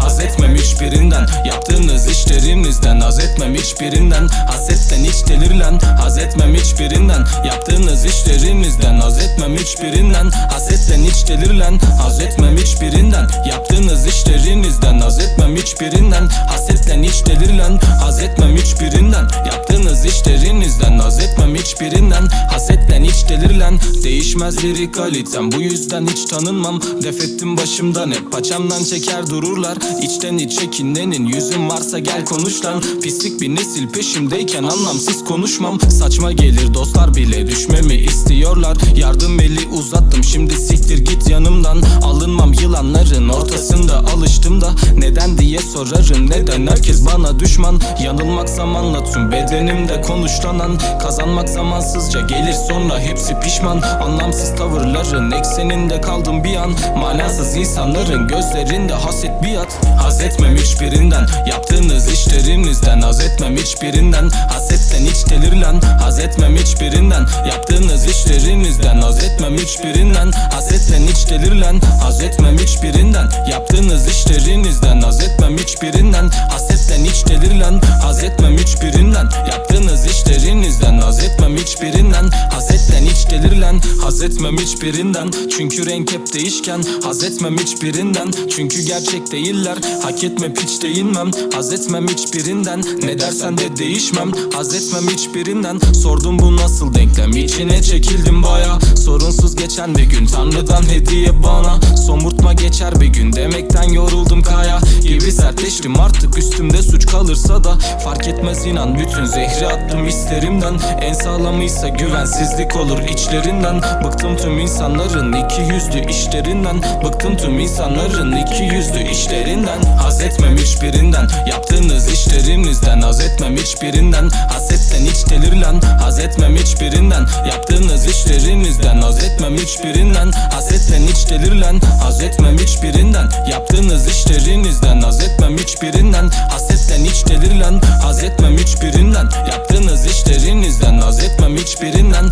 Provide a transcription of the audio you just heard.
Haz etmem hiçbirinden Yaptığınız işlerinizden. Haz etmem hiçbirinden Hasetten hiç delirlen. Haz etmem hiçbirinden Yaptığınız işlerinizden. Haz etmem hiçbirinden Hasetten hiç delirlen. Haz etmem hiçbirinden Yaptığınız işlerinizden. Haz etmem hiçbirinden Hasetten hiç delirlen. Haz etmem hiçbirinden hiçbirinden. Hasetten hiç delirilen Değişmez lirik kalitem. Bu yüzden hiç tanınmam. Def ettim başımdan. Hep paçamdan çeker dururlar. İçten içe kinlenin. Yüzün varsa gel konuş lan Pislik bir nesil peşimdeyken anlamsız konuşmam. Saçma gelir dostlar bile. Düşmemi istiyorlar Yardım eli uzattım şimdi siktir git yanımdan. Alınmam yılanların ortasında alıştım da Neden diye sorarım. Neden? Herkes bana düşman. Yanılmak zamanla tüm bedenimde konuşlanan. Kazanmak zamansızca gelir sonra hepsi pişman. Anlamsız tavırların ekseninde kaldım bir an. Manasız insanların gözlerinde haset biat. Haz etmem hiçbirinden. Yaptığınız işlerinizden Haz etmem hiçbirinden. Hasetten hiç delirilen Haz etmem hiçbirinden. Yaptığınız işlerinizden Haz etmem hiçbirinden. Hasetten hiç delirilen Haz etmem hiçbirinden. Yaptığınız işlerinizden Haz etmem hiçbirinden. Hasetten hiç delirilen Haz etmem hiçbirinden. Yaptığınız işlerinizden Haz etmem hiçbirinden. Hasetten hiç delirilen Haz etmem hiçbirinden. Çünkü renk hep değişken. Haz etmem hiçbirinden. Çünkü gerçek değiller. Hak etme piç değinmem. Haz etmem hiçbirinden. Ne dersen de değişmem. Haz etmem hiçbirinden. Sordum bu nasıl denklem? İçine çekildim baya. Sorunsuz geçen bir gün. Tanrıdan hediye bana. Somurtma geçer bir gün. Demekten yoruldum kaya. Gibi sertleştim. Artık üstümde suç kalırsa da Fark etmez inan. Bütün zehri attım isterimden. En sağlamıysa güvensizlik olur içlerinden Bıktım tüm insanların iki yüzlü işlerinden. Bıktım tüm insanların iki yüzlü işlerinden. Haz etmem hiçbirinden. Yaptığınız işlerinizden Haz etmem hiçbirinden. Hasetten hiç delirilen Haz etmem hiçbirinden. Yaptığınız işlerinizden Haz etmem hiçbirinden. Hasetten hiç delirilen Haz etmem hiçbirinden. Yaptığınız işlerinizden Haz etmem hiçbirinden. Hasetten hiç delirilen Haz etmem hiçbirinden. Yaptığınız işlerinizden Haz etmem hiçbirinden